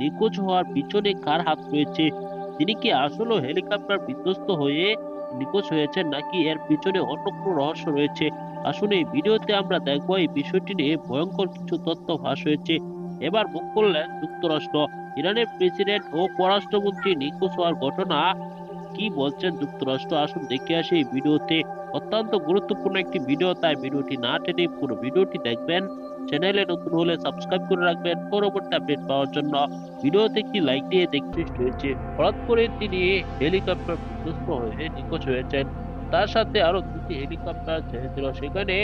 নিখোঁজ হওয়ার পিছনে কার হাত রয়েছে? তিনি কি আসলে হেলিকপ্টার বিধ্বস্ত হয়ে নিখোঁজ হয়েছেন নাকি এর পিছনে অন্য কোনো রহস্য রয়েছে? আসলে এই ভিডিওতে আমরা দেখব এই বিষয়টি নিয়ে ভয়ঙ্কর কিছু তথ্য ফাঁস হয়েছে। এবার মুখ করলেন যুক্তরাষ্ট্র। ইরানের প্রেসিডেন্ট ও পররাষ্ট্রমন্ত্রী নিখোঁজ হওয়ার ঘটনা কি বলছেন যুক্তরাষ্ট্র? আসুন দেখে আসি এই ভিডিওতে। অত্যন্ত গুরুত্বপূর্ণ একটি ভিডিও, তাই ভিডিওটি না টেনে পুরো ভিডিওটি দেখবেন। চ্যানেলে নতুন হলে সাবস্ক্রাইব করে রাখবেন। পরবর্তী আপডেট পাওয়ার জন্য ভিডিওতে একটি লাইক দিয়ে দেখতে হয়েছে। হঠাৎ করে তিনি হেলিকপ্টার বিধ্বস্ত হয়ে নিখোঁজ হয়েছেন। তার সাথে আরও দুটি হেলিকপ্টার ছেড়েছিল সেখানে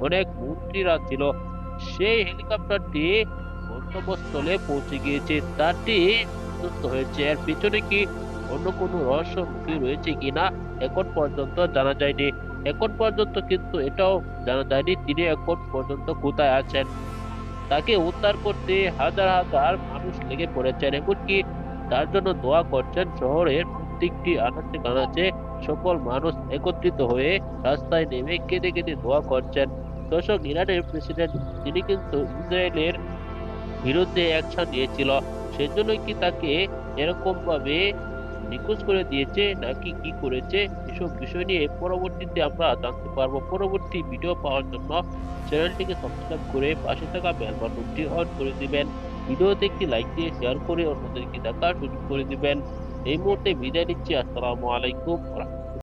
অনেক মন্ত্রীরা ছিল। সেই হেলিকপ্টারটি গন্তব্যস্থলে পৌঁছে গিয়েছে। তারটি বিধ্বস্ত হয়েছে। এর পিছনে কি অন্য কোনো রহস্য লুকিয়ে রয়েছে কিনা এখন পর্যন্ত জানা যায়নি। এখন পর্যন্ত কিন্তু এটাও জানা যায়নি তিনি এখন পর্যন্ত কোথায় আছেন। তাকে উদ্ধার করতে হাজার হাজার মানুষ লেগে পড়েছেন, এমনকি তার জন্য দোয়া করছেন শহরের প্রত্যেকটি আনাচে কানাচে সকল মানুষ একত্রিত হয়ে রাস্তায় নেমে কেঁদে কেঁদে দোয়া করছেন। দর্শক, ইরানের প্রেসিডেন্ট তিনি কিন্তু ইসরায়েলের বিরুদ্ধে অ্যাকশন নিয়েছিল, সেজন্যই কি তাকে এরকম ভাবে নিখোঁজ করে দিয়েছে নাকি কি করেছে এসব বিষয় নিয়ে পরবর্তীতে আমরা জানতে পারব। পরবর্তী ভিডিও পাওয়ার জন্য চ্যানেলটিকে সাবস্ক্রাইব করে পাশে থাকা বেল বাটনটি অন করে দিবেন। ভিডিওতে একটি লাইক দিয়ে শেয়ার করে অন্যদেরকে দেখার সুযোগ করে দিবেন। এই মুহূর্তে বিদায় নিচ্ছি। আসসালামু আলাইকুম।